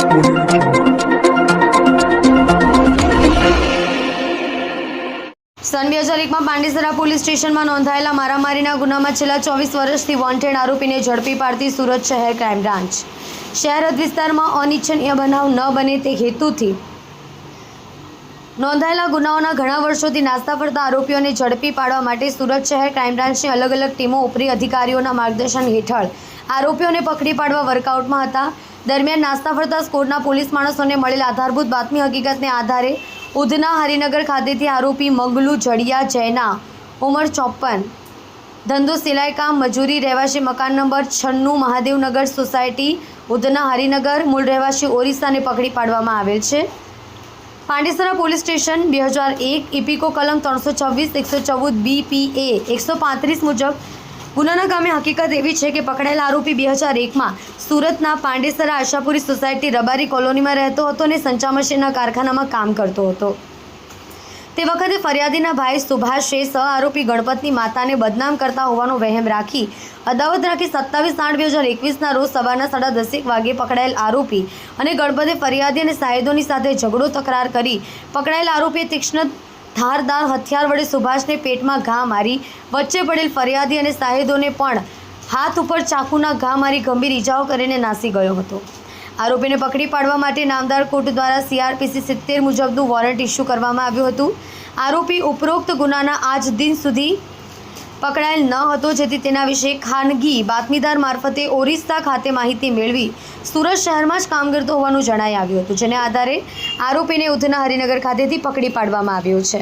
સન બે હજાર એકમાં પાંડેસરા પોલીસ સ્ટેશનમાં નોંધાયેલા મારામારીના ગુનામાં છેલ્લા ચોવીસ વર્ષથી વોન્ટેડ આરોપીને ઝડપી પાડતી સુરત શહેર ક્રાઇમ બ્રાન્ચ. શહેર વિસ્તારમાં અનિચ્છનીય બનાવ ન બને તે હેતુથી નોંધાયેલા ગુનાઓના ઘણા વર્ષોથી નાસ્તા ફરતા આરોપીઓને ઝડપી પાડવા માટે સુરત શહેર ક્રાઇમ બ્રાન્ચની અલગ અલગ ટીમો ઉપરી અધિકારીઓના માર્ગદર્શન હેઠળ આરોપીઓને પકડી પાડવા વર્કઆઉટમાં હતા. દરમિયાન નાસ્તા ફરતા સ્કોડના પોલીસ માણસોને મળેલ આધારભૂત બાતમી હકીકતને આધારે ઉધના હરિનગર ખાતેથી આરોપી મંગલુ જડિયા જૈના, ઉંમર ચોપન ધંધો સિલાઈ કામ, મજૂરી, રહેવાસી મકાન નંબર છન્નું મહાદેવનગર સોસાયટી, ઉધના હરિનગર, મૂળ રહેવાસી ઓરિસ્સાને પકડી પાડવામાં આવેલ છે. પાંડેસરા પોલીસ સ્ટેશન બે હજાર એક ઇપિકો કલમ ત્રણસો છવ્વીસ, એકસો ચૌદ, બીપીએ, એકસો પાંત્રીસ મુજબ ગુનાના કામે હકીકત એવી છે કે પકડાયેલા આરોપી બે હજાર એકમાં સુરતના પાંડેસરા આશાપુરી સોસાયટી રબારી કોલોનીમાં રહેતો હતો અને સંચા મશીનના કારખાનામાં કામ કરતો હતો. તે વખતે ફરિયાદીના ભાઈ સુભાષે સહ આરોપી ગણપતની માતાને બદનામ કરતા હોવાનો વહેમ રાખી અદાવત રાખી સત્તાવીસ આઠ બે હજાર એકવીસના રોજ સવારના સાડા દસેક વાગે પકડાયેલ આરોપી અને ગણપતે ફરિયાદી અને સાહેદોની સાથે ઝઘડો તકરાર કરી પકડાયેલ આરોપીએ તીક્ષ્ણ ધારદાર હથિયાર વડે સુભાષને પેટમાં ઘા મારી, વચ્ચે પડેલ ફરિયાદી અને સાહેદોને પણ હાથ ઉપર ચાકુના ઘા મારી ગંભીર ઈજાઓ કરીને નાસી ગયો હતો. આરોપીને પકડી પાડવા માટે નામદાર કોર્ટ દ્વારા સીઆરપીસી સિત્તેર મુજબનું વોરંટ ઇસ્યુ કરવામાં આવ્યું હતું. આરોપી ઉપરોક્ત ગુનાના આજ દિન સુધી પકડાયેલ ન હતો, જેથી તેના વિશે ખાનગી બાતમીદાર મારફતે ઓરિસ્સા ખાતે માહિતી મેળવી સુરત શહેરમાં જ કામ કરતો હોવાનું જણાઈ આવ્યું હતું, જેને આધારે આરોપીને ઉધના હરિનગર ખાતેથી પકડી પાડવામાં આવ્યો છે.